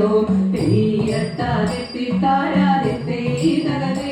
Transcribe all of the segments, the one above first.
ോ തെയ്യത്താരെത്തി താരാരെത്തി തകതേ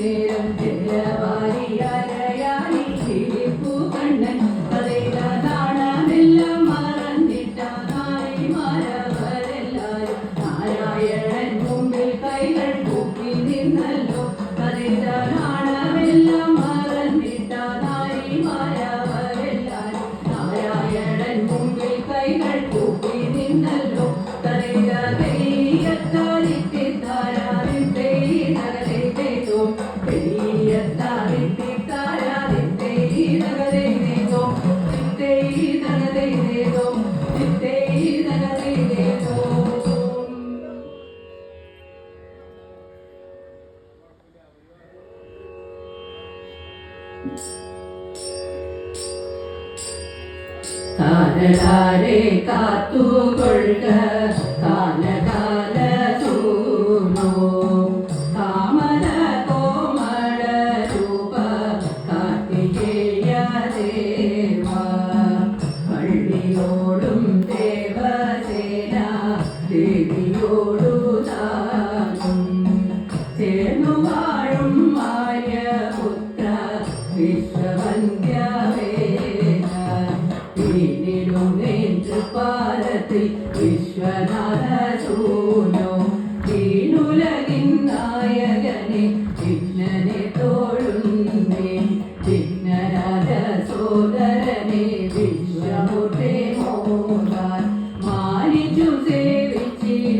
നേരം താരതാരെ കാത്തുകൊള്ളുക. വിശ്വനാഥൂനോ വീണുലകിൻ നായകനെ ചിഹ്നനെ തോഴുന്നേ. ചിഹ്നരാജ സോദരനെ വിശ്വമൂർത്തി മോഹാൻ മാനിച്ചു സേവിച്ചിരുന്നു